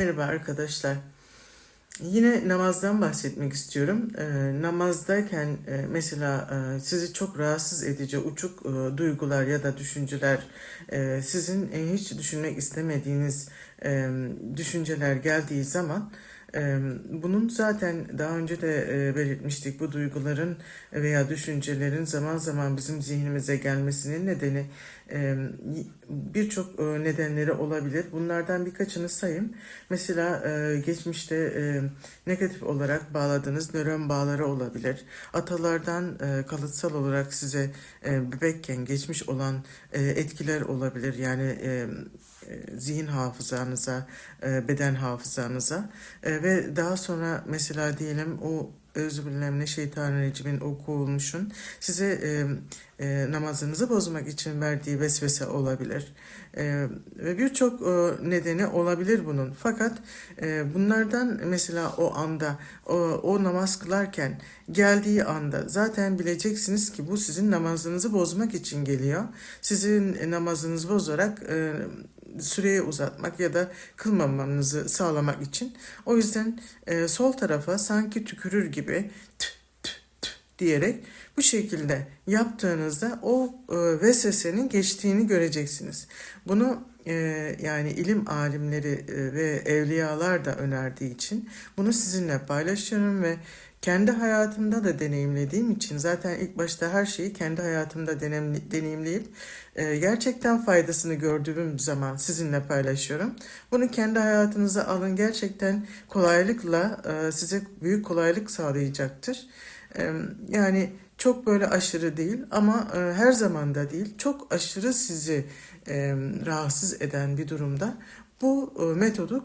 Merhaba arkadaşlar. Yine namazdan bahsetmek istiyorum. Ee, namazdayken e, mesela e, sizi çok rahatsız edici uçuk e, duygular ya da düşünceler, e, sizin e, hiç düşünmek istemediğiniz e, düşünceler geldiği zaman e, bunun zaten daha önce de e, belirtmiştik. Bu duyguların veya düşüncelerin zaman zaman bizim zihnimize gelmesinin nedeni birçok e, nedenleri olabilir. Bunlardan birkaçını sayayım. Mesela e, geçmişte negatif olarak bağladığınız nöron bağları olabilir. Atalardan kalıtsal olarak size bebekken geçmiş olan etkiler olabilir. Yani zihin hafızanıza, beden hafızanıza Ve daha sonra mesela diyelim o Euzubillahimineşşeytanirracim o kovulmuşun size e, e, namazınızı bozmak için verdiği vesvese olabilir. E, ve birçok e, nedeni olabilir bunun. Fakat e, bunlardan mesela o anda o, o namaz kılarken geldiği anda zaten bileceksiniz ki bu sizin namazınızı bozmak için geliyor. Sizin namazınızı bozarak e, süreyi uzatmak ya da kılmamanızı sağlamak için. O yüzden e, sol tarafa sanki tükürür gibi tü, tü, tü diyerek bu şekilde yaptığınızda o e, vesvesenin geçtiğini göreceksiniz. Bunu e, yani ilim alimleri e, ve evliyalar da önerdiği için bunu sizinle paylaşıyorum ve kendi hayatımda da deneyimlediğim için zaten ilk başta her şeyi kendi hayatımda deneyimleyip e, gerçekten faydasını gördüğüm zaman sizinle paylaşıyorum. Bunu kendi hayatınıza alın gerçekten kolaylıkla e, size büyük kolaylık sağlayacaktır. E, yani çok böyle aşırı değil ama her zaman da değil çok aşırı sizi rahatsız eden bir durumda bu metodu